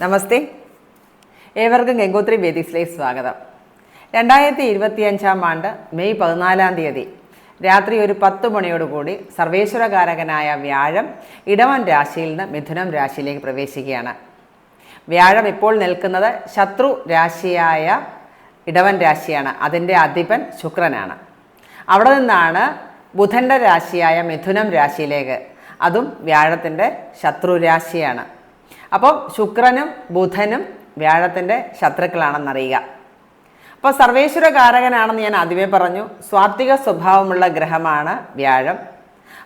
നമസ്തേ. ഏവർക്കും ഗംഗോത്രി വേദിക്സിലേക്ക് സ്വാഗതം. രണ്ടായിരത്തി ഇരുപത്തിയഞ്ചാം ആണ്ട് മെയ് പതിനാലാം തീയതി രാത്രി ഒരു പത്ത് മണിയോടുകൂടി സർവേശ്വരകാരകനായ വ്യാഴം ഇടവൻ രാശിയിൽ നിന്ന് മിഥുനം രാശിയിലേക്ക് പ്രവേശിക്കുകയാണ്. വ്യാഴം ഇപ്പോൾ നിൽക്കുന്നത് ശത്രു രാശിയായ ഇടവൻ രാശിയാണ്. അതിന്റെ അധിപൻ ശുക്രനാണ്. അവിടെ നിന്നാണ് ബുധന്റെ രാശിയായ മിഥുനം രാശിയിലേക്ക്. അതും വ്യാഴത്തിന്റെ ശത്രു രാശിയാണ്. അപ്പോൾ ശുക്രനും ബുധനും വ്യാഴത്തിന്റെ ശത്രുക്കളാണെന്നറിയുക. അപ്പോൾ സർവേശ്വര കാരകനാണെന്ന് ഞാൻ ആദ്യമേ പറഞ്ഞു. സ്വാത്വിക സ്വഭാവമുള്ള ഗ്രഹമാണ് വ്യാഴം.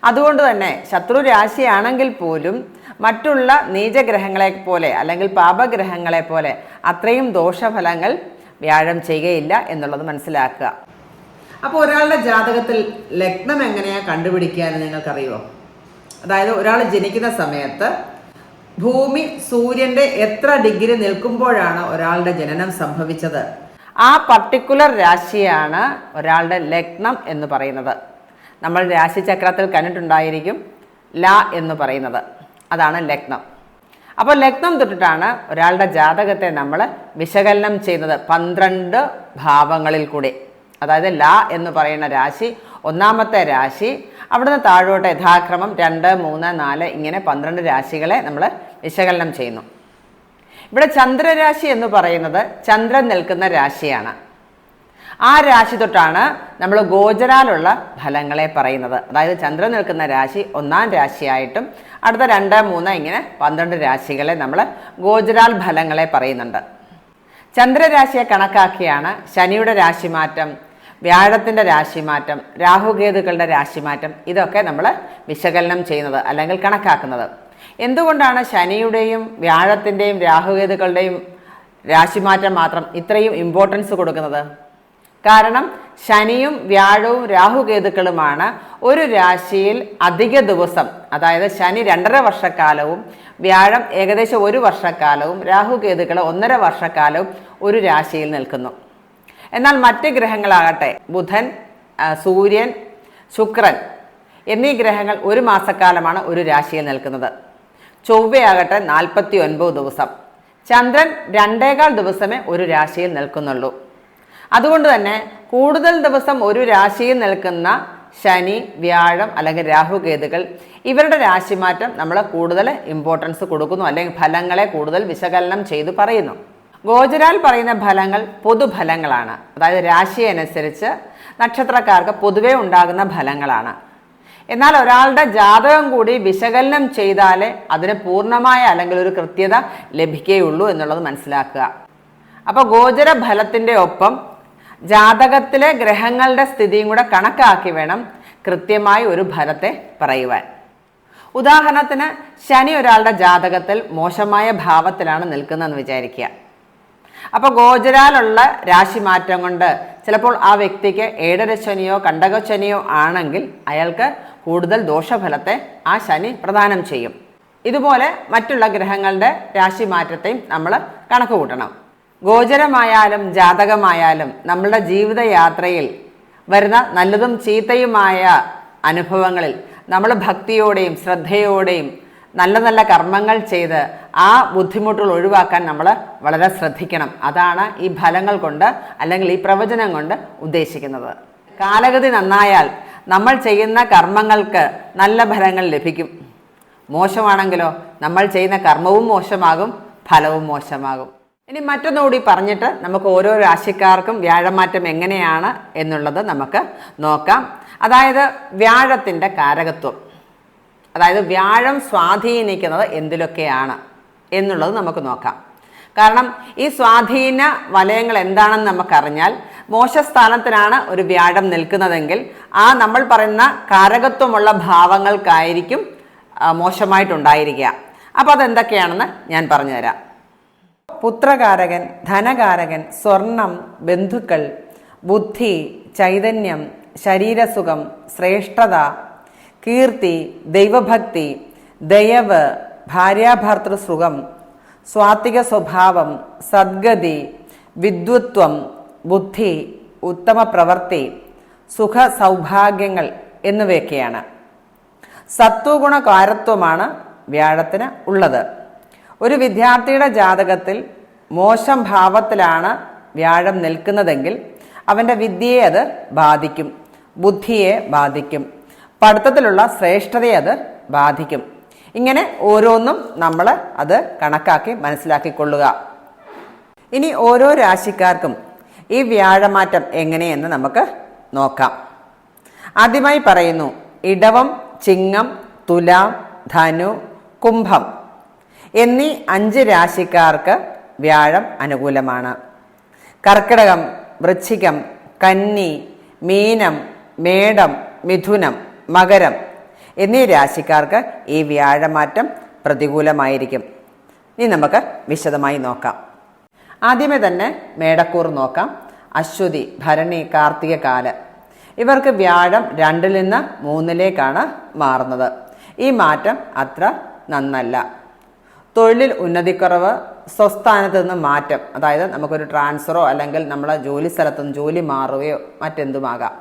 അതുകൊണ്ട് തന്നെ ശത്രു രാശിയാണെങ്കിൽ പോലും മറ്റുള്ള നീചഗ്രഹങ്ങളെ പോലെ അല്ലെങ്കിൽ പാപഗ്രഹങ്ങളെ പോലെ അത്രയും ദോഷഫലങ്ങൾ വ്യാഴം ചെയ്യുകയില്ല എന്നുള്ളത് മനസ്സിലാക്കുക. അപ്പോൾ ഒരാളുടെ ജാതകത്തിൽ ലഗ്നം എങ്ങനെയാണ് കണ്ടുപിടിക്കുക എന്ന് നിങ്ങൾക്കറിയുമോ? അതായത് ഒരാൾ ജനിക്കുന്ന സമയത്ത് ഭൂമി സൂര്യന്റെ എത്ര ഡിഗ്രി നിൽക്കുമ്പോഴാണ് ഒരാളുടെ ജനനം സംഭവിച്ചത്? ആ പർട്ടിക്കുലർ രാശിയാണ് ഒരാളുടെ ലഗ്നം എന്ന് പറയുന്നത്. നമ്മൾ രാശിചക്രത്തിൽ കണ്ടിട്ടുണ്ടായിരിക്കും ല എന്ന് പറയുന്നത്. അതാണ് ലഗ്നം. അപ്പോൾ ലഗ്നം തൊട്ടിട്ടാണ് ഒരാളുടെ ജാതകത്തെ നമ്മൾ വിശകലനം ചെയ്യുന്നത് പന്ത്രണ്ട് ഭാവങ്ങളിൽ കൂടി. അതായത് ല എന്ന് പറയുന്ന രാശി ഒന്നാമത്തെ രാശി അവിടുന്ന് താഴോട്ട് യഥാക്രമം രണ്ട് മൂന്ന് നാല് ഇങ്ങനെ പന്ത്രണ്ട് രാശികളെ നമ്മൾ വിശകലനം ചെയ്യുന്നു. ഇവിടെ ചന്ദ്രരാശി എന്ന് പറയുന്നത് ചന്ദ്രൻ നിൽക്കുന്ന രാശിയാണ്. ആ രാശി തൊട്ടാണ് നമ്മൾ ഗോചരാലുള്ള ഫലങ്ങളെ പറയുന്നത്. അതായത് ചന്ദ്രൻ നിൽക്കുന്ന രാശി ഒന്നാം രാശിയായിട്ടും അടുത്ത രണ്ട് മൂന്ന് ഇങ്ങനെ പന്ത്രണ്ട് രാശികളെ നമ്മൾ ഗോചരാൽ ഫലങ്ങളെ പറയുന്നുണ്ട്. ചന്ദ്രരാശിയെ കണക്കാക്കിയാണ് ശനിയുടെ രാശിമാറ്റം വ്യാഴത്തിന്റെ രാശിമാറ്റം രാഹുകേതുക്കളുടെ രാശിമാറ്റം ഇതൊക്കെ നമ്മൾ വിശകലനം ചെയ്യുന്നത് അല്ലെങ്കിൽ കണക്കാക്കുന്നത്. എന്തുകൊണ്ടാണ് ശനിയുടെയും വ്യാഴത്തിന്റെയും രാഹുകേതുക്കളുടെയും രാശിമാറ്റം മാത്രം ഇത്രയും ഇമ്പോർട്ടൻസ് കൊടുക്കുന്നത്? കാരണം ശനിയും വ്യാഴവും രാഹുകേതുക്കളുമാണ് ഒരു രാശിയിൽ അധിക ദിവസം അതായത് ശനി രണ്ടര വർഷക്കാലവും വ്യാഴം ഏകദേശം ഒരു വർഷക്കാലവും രാഹുകേതുക്കൾ ഒന്നര വർഷക്കാലവും ഒരു രാശിയിൽ നിൽക്കുന്നു. എന്നാൽ മറ്റ് ഗ്രഹങ്ങളാകട്ടെ ബുധൻ സൂര്യൻ ശുക്രൻ എന്നീ ഗ്രഹങ്ങൾ ഒരു മാസക്കാലമാണ് ഒരു രാശിയിൽ നിൽക്കുന്നത്. ചൊവ്വയാകട്ടെ നാൽപ്പത്തി ഒൻപത് ദിവസം. ചന്ദ്രൻ രണ്ടേകാൽ ദിവസമേ ഒരു രാശിയിൽ നിൽക്കുന്നുള്ളൂ. അതുകൊണ്ട് തന്നെ കൂടുതൽ ദിവസം ഒരു രാശിയിൽ നിൽക്കുന്ന ശനി വ്യാഴം അല്ലെങ്കിൽ രാഹുകേതുകൾ ഇവരുടെ രാശിമാറ്റം നമ്മൾ കൂടുതൽ ഇമ്പോർട്ടൻസ് കൊടുക്കുന്നു അല്ലെങ്കിൽ ഫലങ്ങളെ കൂടുതൽ വിശകലനം ചെയ്തു പറയുന്നു. ഗോചരാൽ പറയുന്ന ഫലങ്ങൾ പൊതുഫലങ്ങളാണ്. അതായത് രാശിയെ അനുസരിച്ച് നക്ഷത്രക്കാർക്ക് പൊതുവേ ഉണ്ടാകുന്ന ഫലങ്ങളാണ്. എന്നാൽ ഒരാളുടെ ജാതകം കൂടി വിശകലനം ചെയ്താലേ അതിന് പൂർണമായ അല്ലെങ്കിൽ ഒരു കൃത്യത ലഭിക്കുകയുള്ളൂ എന്നുള്ളത് മനസ്സിലാക്കുക. അപ്പോൾ ഗോചര ഫലത്തിന്റെ ഒപ്പം ജാതകത്തിലെ ഗ്രഹങ്ങളുടെ സ്ഥിതിയും കൂടെ കണക്കാക്കി വേണം കൃത്യമായി ഒരു ഫലത്തെ പറയുവാൻ. ഉദാഹരണത്തിന് ശനി ഒരാളുടെ ജാതകത്തിൽ മോശമായ ഭാവത്തിലാണ് നിൽക്കുന്നതെന്ന് വിചാരിക്കുക. അപ്പോൾ ഗോചരാലുള്ള രാശിമാറ്റം കൊണ്ട് ചിലപ്പോൾ ആ വ്യക്തിക്ക് ഏഴരശനിയോ കണ്ടകശനിയോ ആണെങ്കിൽ അയാൾക്ക് കൂടുതൽ ദോഷഫലത്തെ ആ ശനി പ്രദാനം ചെയ്യും. ഇതുപോലെ മറ്റുള്ള ഗ്രഹങ്ങളുടെ രാശിമാറ്റത്തെയും നമ്മൾ കണക്ക് കൂട്ടണം ഗോചരമായാലും ജാതകമായാലും നമ്മളുടെ ജീവിതയാത്രയിൽ വരുന്ന നല്ലതും ചീത്തയുമായ അനുഭവങ്ങളിൽ നമ്മൾ ഭക്തിയോടെയും ശ്രദ്ധയോടെയും നല്ല നല്ല കർമ്മങ്ങൾ ചെയ്ത് ആ ബുദ്ധിമുട്ടുകൾ ഒഴിവാക്കാൻ നമ്മൾ വളരെ ശ്രദ്ധിക്കണം. അതാണ് ഈ ഫലങ്ങൾ കൊണ്ട് അല്ലെങ്കിൽ ഈ പ്രവചനം കൊണ്ട് ഉദ്ദേശിക്കുന്നത്. കാലഗതി നന്നായാൽ നമ്മൾ ചെയ്യുന്ന കർമ്മങ്ങൾക്ക് നല്ല ഫലങ്ങൾ ലഭിക്കും. മോശമാണെങ്കിലോ നമ്മൾ ചെയ്യുന്ന കർമ്മവും മോശമാകും ഫലവും മോശമാകും. ഇനി മറ്റൊന്നുകൂടി പറഞ്ഞിട്ട് നമുക്ക് ഓരോ രാശിക്കാർക്കും വ്യാഴമാറ്റം എങ്ങനെയാണ് എന്നുള്ളത് നമുക്ക് നോക്കാം. അതായത് വ്യാഴത്തിന്റെ കാരകത്വം. അതായത് വ്യാഴം സ്വാധീനിക്കുന്നത് എന്തിലൊക്കെയാണ് എന്നുള്ളത് നമുക്ക് നോക്കാം. കാരണം ഈ സ്വാധീന വലയങ്ങൾ എന്താണെന്ന് നമുക്കറിഞ്ഞാൽ മോശസ്ഥാനത്തിനാണ് ഒരു വ്യാഴം നിൽക്കുന്നതെങ്കിൽ ആ നമ്മൾ പറയുന്ന കാരകത്വമുള്ള ഭാവങ്ങൾക്കായിരിക്കും മോശമായിട്ടുണ്ടായിരിക്കുക. അപ്പോൾ അതെന്തൊക്കെയാണെന്ന് ഞാൻ പറഞ്ഞുതരാം. പുത്രകാരകൻ ധനകാരകൻ സ്വർണം ബന്ധുക്കൾ ബുദ്ധി ചൈതന്യം ശരീരസുഖം ശ്രേഷ്ഠത കീർത്തി ദൈവഭക്തി ദയവ് ഭാര്യാഭർത്തൃസുഖം സ്വാത്വിക സ്വഭാവം സദ്ഗതി വിദ്വത്വം ബുദ്ധി ഉത്തമ പ്രവൃത്തി സുഖ സൗഭാഗ്യങ്ങൾ എന്നിവയൊക്കെയാണ്. സത്വഗുണകാരത്വമാണ് വ്യാഴത്തിന് ഉള്ളത്. ഒരു വിദ്യാർത്ഥിയുടെ ജാതകത്തിൽ മോശം ഭാവത്തിലാണ് വ്യാഴം നിൽക്കുന്നതെങ്കിൽ അവന്റെ വിദ്യയെ അത് ബാധിക്കും ബുദ്ധിയെ ബാധിക്കും. പഠിത്തത്തിലുള്ള ശ്രേഷ്ഠതയെ അത് ബാധിക്കും. ഇങ്ങനെ ഓരോന്നും നമ്മൾ അത് കണക്കാക്കി മനസ്സിലാക്കിക്കൊള്ളുക. ഇനി ഓരോ രാശിക്കാർക്കും ഈ വ്യാഴമാറ്റം എങ്ങനെയെന്ന് നമുക്ക് നോക്കാം. ആദ്യമായി പറയുന്നു ഇടവം ചിങ്ങം തുലാം ധനു കുംഭം എന്നീ അഞ്ച് രാശിക്കാർക്ക് വ്യാഴം അനുകൂലമാണ്. കർക്കിടകം വൃശ്ചികം കന്നി മീനം മേടം മിഥുനം മകരം എന്നീ രാശിക്കാർക്ക് ഈ വ്യാഴമാറ്റം പ്രതികൂലമായിരിക്കും. ഇനി നമുക്ക് വിശദമായി നോക്കാം. ആദ്യമേ തന്നെ മേടക്കൂർ നോക്കാം. അശ്വതി ഭരണി കാർത്തിക കാല. ഇവർക്ക് വ്യാഴം രണ്ടിൽ നിന്ന് മൂന്നിലേക്കാണ് മാറുന്നത്. ഈ മാറ്റം അത്ര നന്നല്ല. തൊഴിലിൽ ഉന്നതിക്കുറവ് സ്വസ്ഥാനത്ത് നിന്ന് മാറ്റം. അതായത് നമുക്കൊരു ട്രാൻസ്ഫറോ അല്ലെങ്കിൽ നമ്മളെ ജോലി സ്ഥലത്തുനിന്ന് ജോലി മാറുകയോ മറ്റെന്തുമാകാം.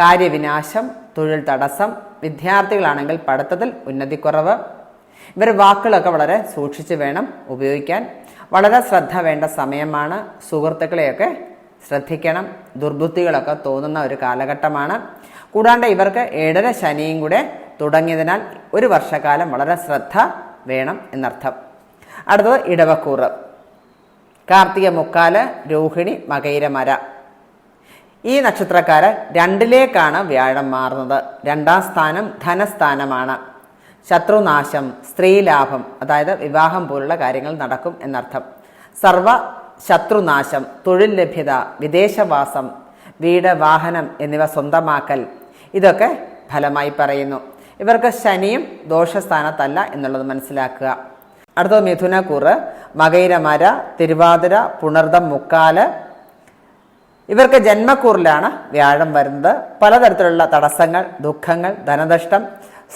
കാര്യവിനാശം തൊഴിൽ തടസ്സം വിദ്യാർത്ഥികളാണെങ്കിൽ പഠിത്തത്തിൽ ഉന്നതിക്കുറവ്. ഇവർ വാക്കുകളൊക്കെ വളരെ സൂക്ഷിച്ച് വേണം ഉപയോഗിക്കാൻ. വളരെ ശ്രദ്ധ വേണ്ട സമയമാണ്. സുഹൃത്തുക്കളെയൊക്കെ ശ്രദ്ധിക്കണം. ദുർബുദ്ധികളൊക്കെ തോന്നുന്ന ഒരു കാലഘട്ടമാണ്. കൂടാണ്ട് ഇവർക്ക് ഏഴര ശനിയും കൂടെ തുടങ്ങിയതിനാൽ ഒരു വർഷക്കാലം വളരെ ശ്രദ്ധ വേണം എന്നർത്ഥം. അടുത്തത് ഇടവക്കൂറ്. കാർത്തിക മുക്കാൽ രോഹിണി മകൈരമര ഈ നക്ഷത്രക്കാരൻ രണ്ടിലേക്കാണ് വ്യാഴം മാറുന്നത്. രണ്ടാം സ്ഥാനം ധനസ്ഥാനമാണ്. ശത്രുനാശം സ്ത്രീലാഭം അതായത് വിവാഹം പോലുള്ള കാര്യങ്ങൾ നടക്കും എന്നർത്ഥം. സർവ ശത്രുനാശം തൊഴിൽ ലഭ്യത വിദേശവാസം വീട് വാഹനം എന്നിവ സ്വന്തമാക്കൽ ഇതൊക്കെ ഫലമായി പറയുന്നു. ഇവർക്ക് ശനിയും ദോഷസ്ഥാനത്തല്ല എന്നുള്ളത് മനസ്സിലാക്കുക. അടുത്തത് മിഥുനക്കൂറ് മകൈരമര തിരുവാതിര പുണർദം മുക്കാൽ ഇവർക്ക് ജന്മക്കൂറിലാണ് വ്യാഴം വരുന്നത്. പലതരത്തിലുള്ള തടസ്സങ്ങൾ ദുഃഖങ്ങൾ ധനനഷ്ടം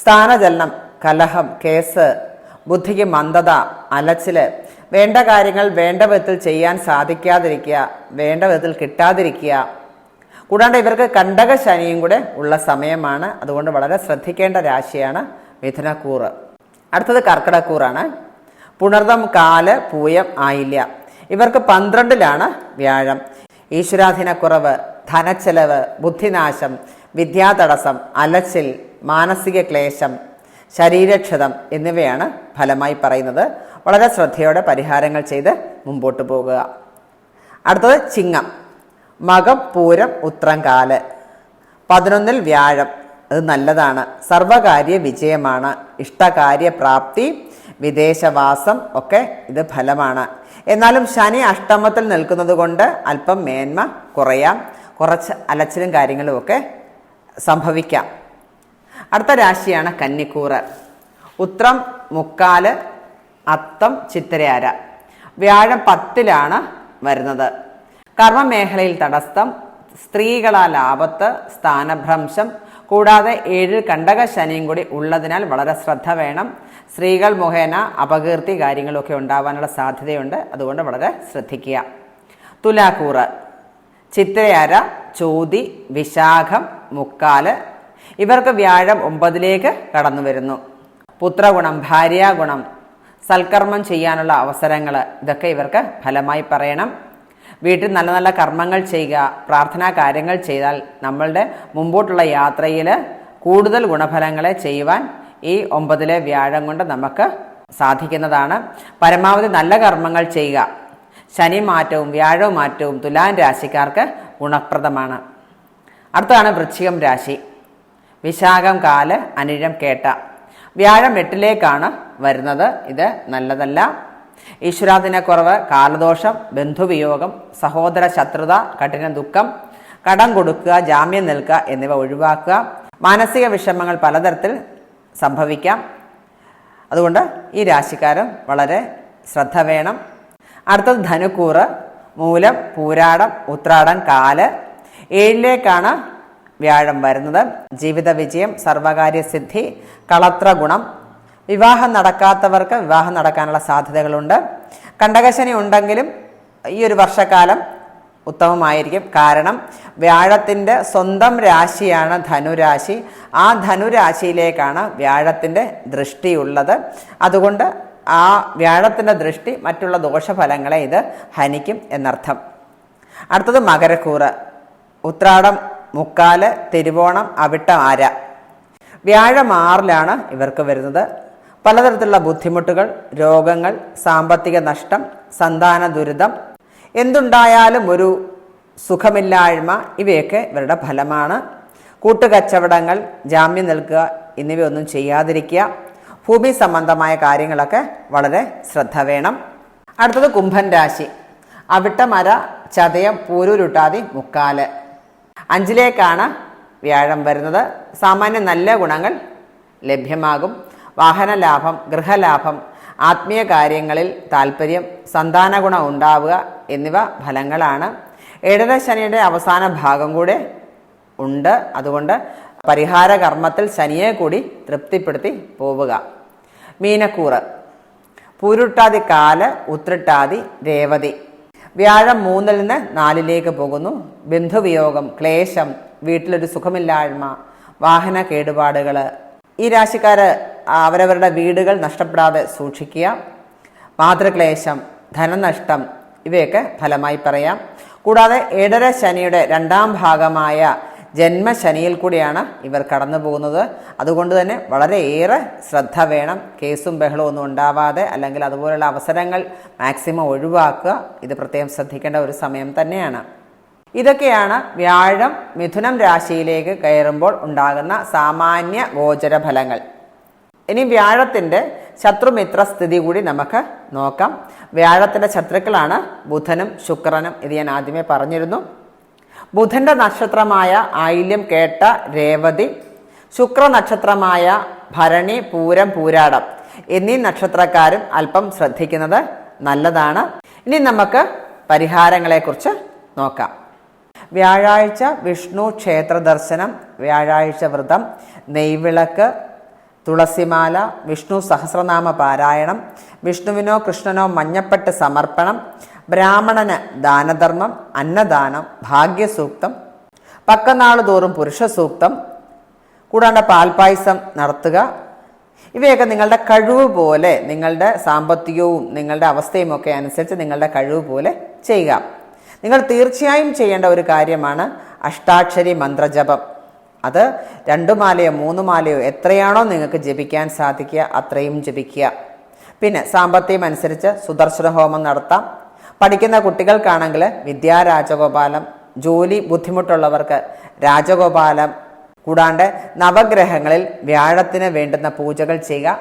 സ്ഥാനചലനം കലഹം കേസ് ബുദ്ധിക്ക് മന്ദത അലച്ചിൽ വേണ്ട കാര്യങ്ങൾ വേണ്ട വിധത്തിൽ ചെയ്യാൻ സാധിക്കാതിരിക്കുക വേണ്ട വിധത്തിൽ കിട്ടാതിരിക്കുക. കൂടാണ്ട് ഇവർക്ക് കണ്ടക ശനിയും കൂടെ ഉള്ള സമയമാണ്. അതുകൊണ്ട് വളരെ ശ്രദ്ധിക്കേണ്ട രാശിയാണ് മിഥുനക്കൂറ്. അടുത്തത് കർക്കിടക്കൂറാണ്. പുണർദം കാൽ പൂയം ആയില്ല ഇവർക്ക് പന്ത്രണ്ടിലാണ് വ്യാഴം. ഈശ്വരാധീനക്കുറവ് ധനച്ചെലവ് ബുദ്ധിനാശം വിദ്യാതടസ്സം അലച്ചിൽ മാനസിക ക്ലേശം ശരീരക്ഷതം എന്നിവയാണ് ഫലമായി പറയുന്നത്. വളരെ ശ്രദ്ധയോടെ പരിഹാരങ്ങൾ ചെയ്ത് മുമ്പോട്ട് പോകുക. അടുത്തത് ചിങ്ങം. മകം പൂരം ഉത്രം കാൽ. പതിനൊന്നിൽ വ്യാഴം. അത് നല്ലതാണ്. സർവകാര്യ വിജയമാണ്. ഇഷ്ടകാര്യ പ്രാപ്തി വിദേശവാസം ഒക്കെ ഇത് ഫലമാണ്. എന്നാലും ശനി അഷ്ടമത്തിൽ നിൽക്കുന്നത് കൊണ്ട് അല്പം മേന്മ കുറയാം. കുറച്ച് അലച്ചിലും കാര്യങ്ങളും ഒക്കെ സംഭവിക്കാം. അടുത്ത രാശിയാണ് കന്നിക്കൂറ്. ഉത്രം മുക്കാൽ അത്തം ചിത്തിരയാര. വ്യാഴം പത്തിലാണ് വരുന്നത്. കർമ്മമേഖലയിൽ തടസ്സം സ്ത്രീകളാൽ ആപത്ത് സ്ഥാനഭ്രംശം. കൂടാതെ ഏഴിൽ കണ്ടക ശനിയും കൂടി ഉള്ളതിനാൽ വളരെ ശ്രദ്ധ വേണം. സ്ത്രീകൾ മുഖേന അപകീർത്തി കാര്യങ്ങളൊക്കെ ഉണ്ടാവാനുള്ള സാധ്യതയുണ്ട്. അതുകൊണ്ട് വളരെ ശ്രദ്ധിക്കുക. തുലാക്കൂറ്. ചിത്രയാര ചോതി വിശാഖം മുക്കാൽ. ഇവർക്ക് വ്യാഴം ഒമ്പതിലേക്ക് കടന്നു വരുന്നു. പുത്രഗുണം ഭാര്യാഗുണം സൽക്കർമ്മം ചെയ്യാനുള്ള അവസരങ്ങൾ ഇതൊക്കെ ഇവർക്ക് ഫലമായി പറയണം. വീട്ടിൽ നല്ല നല്ല കർമ്മങ്ങൾ ചെയ്യുക പ്രാർത്ഥനാ കാര്യങ്ങൾ ചെയ്താൽ നമ്മളുടെ മുമ്പോട്ടുള്ള യാത്രയിൽ കൂടുതൽ ഗുണഫലങ്ങളെ ചെയ്യുവാൻ ഈ ഒമ്പതിലെ വ്യാഴം കൊണ്ട് നമുക്ക് സാധിക്കുന്നതാണ്. പരമാവധി നല്ല കർമ്മങ്ങൾ ചെയ്യുക. ശനി മാറ്റവും വ്യാഴവും മാറ്റവും തുലാൻ രാശിക്കാർക്ക് ഗുണപ്രദമാണ്. അടുത്താണ് വൃശ്ചികം രാശി. വിശാഖം കാൽ അനിഴം കേട്ട. വ്യാഴം എട്ടിലേക്കാണ് വരുന്നത്. ഇത് നല്ലതല്ല. ഈശ്വരാധീനക്കുറവ് കാലദോഷം ബന്ധുവിയോഗം സഹോദര ശത്രുത കഠിന ദുഃഖം കടം കൊടുക്കുക ജാമ്യം നിൽക്കുക എന്നിവ ഒഴിവാക്കുക. മാനസിക വിഷമങ്ങൾ പലതരത്തിൽ സംഭവിക്കാം. അതുകൊണ്ട് ഈ രാശിക്കാരൻ വളരെ ശ്രദ്ധ വേണം. അടുത്തത് ധനുക്കൂറ് മൂലം പൂരാടം ഉത്രാടം കാൽ. ഏഴിലേക്കാണ് വ്യാഴം വരുന്നത്. ജീവിത വിജയം സർവകാര്യസിദ്ധി കളത്ര ഗുണം. വിവാഹം നടക്കാത്തവർക്ക് വിവാഹം നടക്കാനുള്ള സാധ്യതകളുണ്ട്. കണ്ടകശനി ഉണ്ടെങ്കിലും ഈ ഒരു വർഷക്കാലം ഉത്തമമായിരിക്കും. കാരണം വ്യാഴത്തിന്റെ സ്വന്തം രാശിയാണ് ധനുരാശി. ആ ധനുരാശിയിലേക്കാണ് വ്യാഴത്തിന്റെ ദൃഷ്ടിയുള്ളത്. അതുകൊണ്ട് ആ വ്യാഴത്തിന്റെ ദൃഷ്ടി മറ്റുള്ള ദോഷഫലങ്ങളെ ഇത് ഹനിക്കും എന്നർത്ഥം. അടുത്തത് മകരക്കൂറ്. ഉത്രാടം മുക്കാൽ തിരുവോണം അവിട്ടം ആര വ്യാഴം ആറിലാണ് ഇവർക്ക് വരുന്നത്. പലതരത്തിലുള്ള ബുദ്ധിമുട്ടുകൾ രോഗങ്ങൾ സാമ്പത്തിക നഷ്ടം സന്താന ദുരിതം എന്തുണ്ടായാലും ഒരു സുഖമില്ലായ്മ ഇവയൊക്കെ ഇവരുടെ ഫലമാണ്. കൂട്ടുകച്ചവടങ്ങൾ ജാമ്യം നൽകുക എന്നിവയൊന്നും ചെയ്യാതിരിക്കുക. ഭൂമി സംബന്ധമായ കാര്യങ്ങളൊക്കെ വളരെ ശ്രദ്ധ വേണം. അടുത്തത് കുംഭൻ രാശി. അവിട്ടമര ചതയം പൂരൂരുട്ടാതി മുക്കാൽ. അഞ്ചിലേക്കാണ് വ്യാഴം വരുന്നത്. സാമാന്യ നല്ല ഗുണങ്ങൾ ലഭ്യമാകും. വാഹന ലാഭം ഗൃഹലാഭം ആത്മീയ കാര്യങ്ങളിൽ താല്പര്യം സന്താന ഗുണം ഉണ്ടാവുക എന്നിവ ഫലങ്ങളാണ്. ഏഴര ശനിയുടെ അവസാന ഭാഗം കൂടെ ഉണ്ട്. അതുകൊണ്ട് പരിഹാര കർമ്മത്തിൽ ശനിയെ കൂടി തൃപ്തിപ്പെടുത്തി പോവുക. മീനക്കൂറ്. പൂരുട്ടാതി കാൽ ഉത്രട്ടാതി രേവതി. വ്യാഴം മൂന്നിൽ നിന്ന് നാലിലേക്ക് പോകുന്നു. ബന്ധുവിയോഗം ക്ലേശം വീട്ടിലൊരു സുഖമില്ലായ്മ വാഹന കേടുപാടുകൾ ഈ രാശിക്കാർ അവരവരുടെ വീടുകൾ നഷ്ടപ്പെടാതെ സൂക്ഷിക്കുക. മാതൃക്ലേശം ധനനഷ്ടം ഇവയൊക്കെ ഫലമായി പറയാം. കൂടാതെ ഏഴര ശനിയുടെ രണ്ടാം ഭാഗമായ ജന്മശനിയിൽ കൂടിയാണ് ഇവർ കടന്നു പോകുന്നത്. അതുകൊണ്ട് തന്നെ വളരെയേറെ ശ്രദ്ധ വേണം. കേസും ബഹളവും ഒന്നും ഉണ്ടാവാതെ അല്ലെങ്കിൽ അതുപോലുള്ള അവസരങ്ങൾ മാക്സിമം ഒഴിവാക്കുക. ഇത് പ്രത്യേകം ശ്രദ്ധിക്കേണ്ട ഒരു സമയം തന്നെയാണ്. ഇതൊക്കെയാണ് വ്യാഴം മിഥുനം രാശിയിലേക്ക് കയറുമ്പോൾ ഉണ്ടാകുന്ന സാമാന്യ ഗോചര ഫലങ്ങൾ ഇനി വ്യാഴത്തിന്റെ ശത്രുമിത്ര സ്ഥിതി കൂടി നമുക്ക് നോക്കാം. വ്യാഴത്തിന്റെ ശത്രുക്കളാണ് ബുധനും ശുക്രനും ഇത് ഞാൻ ആദ്യമേ പറഞ്ഞിരുന്നു. ബുധന്റെ നക്ഷത്രമായ ആയില്യം കേട്ട രേവതി ശുക്ര നക്ഷത്രമായ ഭരണി പൂരം പൂരാടം എന്നീ നക്ഷത്രക്കാരും അല്പം ശ്രദ്ധിക്കുന്നത് നല്ലതാണ്. ഇനി നമുക്ക് പരിഹാരങ്ങളെക്കുറിച്ച് നോക്കാം. വ്യാഴാഴ്ച വിഷ്ണു ക്ഷേത്ര ദർശനം വ്യാഴാഴ്ച വ്രതം നെയ്വിളക്ക് തുളസിമാല വിഷ്ണു സഹസ്രനാമ പാരായണം വിഷ്ണുവിനോ കൃഷ്ണനോ മഞ്ഞപ്പെട്ട് സമർപ്പണം ബ്രാഹ്മണന് ദാനധർമ്മം അന്നദാനം ഭാഗ്യസൂക്തം പക്കനാൾ തോറും പുരുഷ സൂക്തം കൂടാണ്ട് പാൽപായസം നടത്തുക. ഇവയൊക്കെ നിങ്ങളുടെ കഴിവ് പോലെ നിങ്ങളുടെ സാമ്പത്തികവും നിങ്ങളുടെ അവസ്ഥയും ഒക്കെ അനുസരിച്ച് നിങ്ങളുടെ കഴിവ് പോലെ ചെയ്യുക. നിങ്ങൾ തീർച്ചയായും ചെയ്യേണ്ട ഒരു കാര്യമാണ് അഷ്ടാക്ഷരി മന്ത്രജപം. അത് രണ്ടു മാലയോ മൂന്ന് മാലയോ എത്രയാണോ നിങ്ങൾക്ക് ജപിക്കാൻ സാധിക്കുക അത്രയും ജപിക്കുക. പിന്നെ സാമ്പത്തികം അനുസരിച്ച് സുദർശന ഹോമം നടത്താം. പഠിക്കുന്ന കുട്ടികൾക്കാണെങ്കിൽ വിദ്യാരാജഗോപാലം ജോലി ബുദ്ധിമുട്ടുള്ളവർക്ക് രാജഗോപാലം കൂടാണ്ട് നവഗ്രഹങ്ങളിൽ വ്യാഴത്തിന് വേണ്ടുന്ന പൂജകൾ ചെയ്യുക.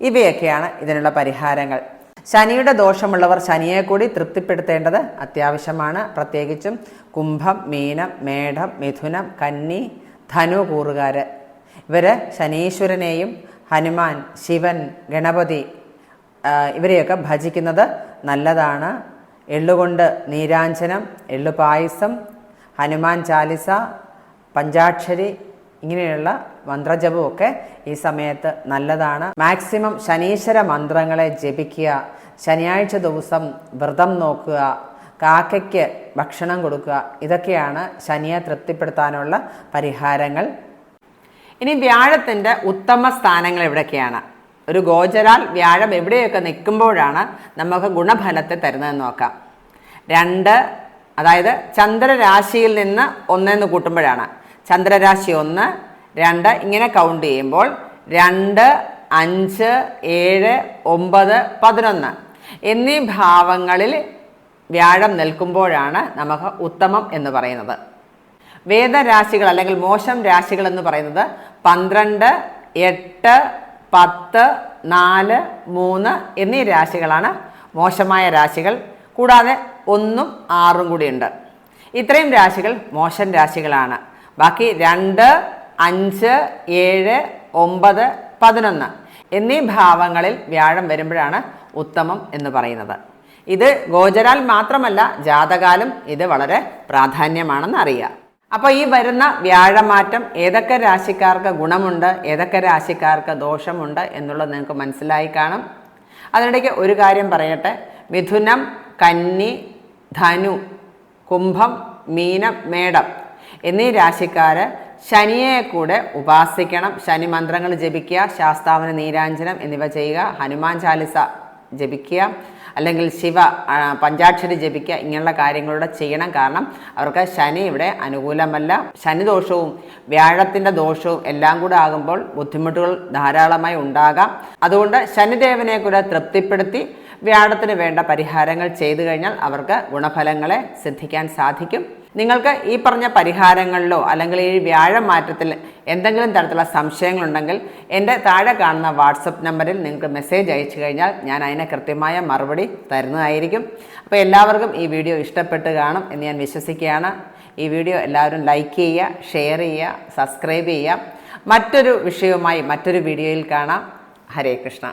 ഇവയൊക്കെയാണ് ഇതിനുള്ള പരിഹാരങ്ങൾ. ശനിയുടെ ദോഷമുള്ളവർ ശനിയെ കൂടി തൃപ്തിപ്പെടുത്തേണ്ടത് അത്യാവശ്യമാണ്. പ്രത്യേകിച്ചും കുംഭം മീനം മേഢം മിഥുനം കന്നി ധനു കൂറുകാർ ഇവർ ശനീശ്വരനെയും ഹനുമാൻ ശിവൻ ഗണപതി ഇവരെയൊക്കെ ഭജിക്കുന്നത് നല്ലതാണ്. എള്ളുകൊണ്ട് നീരാഞ്ജനം എള്ളുപായസം ഹനുമാൻ ചാലിസ പഞ്ചാക്ഷരി ഇങ്ങനെയുള്ള മന്ത്രജപമൊക്കെ ഈ സമയത്ത് നല്ലതാണ്. മാക്സിമം ശനീശ്വര മന്ത്രങ്ങളെ ജപിക്കുക ശനിയാഴ്ച ദിവസം വ്രതം നോക്കുക കാക്കയ്ക്ക് ഭക്ഷണം കൊടുക്കുക. ഇതൊക്കെയാണ് ശനിയെ തൃപ്തിപ്പെടുത്താനുള്ള പരിഹാരങ്ങൾ. ഇനി വ്യാഴത്തിന്റെ ഉത്തമ സ്ഥാനങ്ങൾ എവിടെയൊക്കെയാണ്? ഒരു ഗോചരാൽ വ്യാഴം എവിടെയൊക്കെ നിൽക്കുമ്പോഴാണ് നമുക്ക് ഗുണഫലത്തെ തരുന്നതെന്ന് നോക്കാം. രണ്ട് അതായത് ചന്ദ്രരാശിയിൽ നിന്ന് ഒന്നെന്ന് കൂട്ടുമ്പോഴാണ്. ചന്ദ്രരാശി ഒന്ന് രണ്ട് ഇങ്ങനെ കൗണ്ട് ചെയ്യുമ്പോൾ രണ്ട് അഞ്ച് ഏഴ് ഒമ്പത് പതിനൊന്ന് എന്നീ ഭാവങ്ങളിൽ വ്യാഴം നിൽക്കുമ്പോഴാണ് നമുക്ക് ഉത്തമം എന്ന് പറയുന്നത്. വേദരാശികൾ അല്ലെങ്കിൽ മോശം രാശികൾ എന്ന് പറയുന്നത് പന്ത്രണ്ട് എട്ട് പത്ത് നാല് മൂന്ന് എന്നീ രാശികളാണ് മോശമായ രാശികൾ. കൂടാതെ ഒന്നും ആറും കൂടിയുണ്ട് ഇത്രയും രാശികൾ മോശം രാശികളാണ്. ബാക്കി രണ്ട് അഞ്ച് ഏഴ് ഒമ്പത് പതിനൊന്ന് എന്നീ ഭാവങ്ങളിൽ വ്യാഴം വരുമ്പോഴാണ് ഉത്തമം എന്ന് പറയുന്നത്. ഇത് ഗോചരാൽ മാത്രമല്ല ജാതകാലം ഇത് വളരെ പ്രാധാന്യമാണെന്ന് അറിയാം. അപ്പോൾ ഈ വരുന്ന വ്യാഴമാറ്റം ഏതൊക്കെ രാശിക്കാർക്ക് ഗുണമുണ്ട് ഏതൊക്കെ രാശിക്കാർക്ക് ദോഷമുണ്ട് എന്നുള്ളത് നിങ്ങൾക്ക് മനസ്സിലായി കാണും. അതിനിടയ്ക്ക് ഒരു കാര്യം പറയട്ടെ. മിഥുനം കന്നി ധനു കുംഭം മീനം മേടം എന്നീ രാശിക്കാര് ശനിയെ കൂടെ ഉപാസിക്കണം. ശനി മന്ത്രങ്ങൾ ജപിക്കുക ശാസ്താവിന് നീരാഞ്ജനം എന്നിവ ചെയ്യുക ഹനുമാൻ ചാലിസ ജപിക്കുക. അല്ലെങ്കിൽ ശിവ പഞ്ചാക്ഷരി ജപിക്കുക ഇങ്ങനെയുള്ള കാര്യങ്ങളൂടെ ചെയ്യണം. കാരണം അവർക്ക് ശനി ഇവിടെ അനുകൂലമല്ല. ശനി ദോഷവും വ്യാഴത്തിന്റെ ദോഷവും എല്ലാം കൂടെ ആകുമ്പോൾ ബുദ്ധിമുട്ടുകൾ ധാരാളമായി ഉണ്ടാകാം. അതുകൊണ്ട് ശനിദേവനെ കൂടെ തൃപ്തിപ്പെടുത്തി വ്യാഴത്തിന് വേണ്ട പരിഹാരങ്ങൾ ചെയ്തു കഴിഞ്ഞാൽ അവർക്ക് ഗുണഫലങ്ങളെ സിദ്ധിക്കാൻ സാധിക്കും. നിങ്ങൾക്ക് ഈ പറഞ്ഞ പരിഹാരങ്ങളിലോ അല്ലെങ്കിൽ ഈ വ്യാഴം മാറ്റത്തിൽ എന്തെങ്കിലും തരത്തിലുള്ള സംശയങ്ങളുണ്ടെങ്കിൽ എന്റെ താഴെ കാണുന്ന വാട്സപ്പ് നമ്പറിൽ നിങ്ങൾക്ക് മെസ്സേജ് അയച്ചു കഴിഞ്ഞാൽ ഞാൻ അതിനെ കൃത്യമായ മറുപടി തരുന്നതായിരിക്കും. അപ്പോൾ എല്ലാവർക്കും ഈ വീഡിയോ ഇഷ്ടപ്പെട്ട് കാണും എന്ന് ഞാൻ വിശ്വസിക്കുകയാണ്. ഈ വീഡിയോ എല്ലാവരും ലൈക്ക് ചെയ്യുക ഷെയർ ചെയ്യുക സബ്സ്ക്രൈബ് ചെയ്യുക. മറ്റൊരു വിഷയവുമായി മറ്റൊരു വീഡിയോയിൽ കാണാം. ഹരേ കൃഷ്ണ.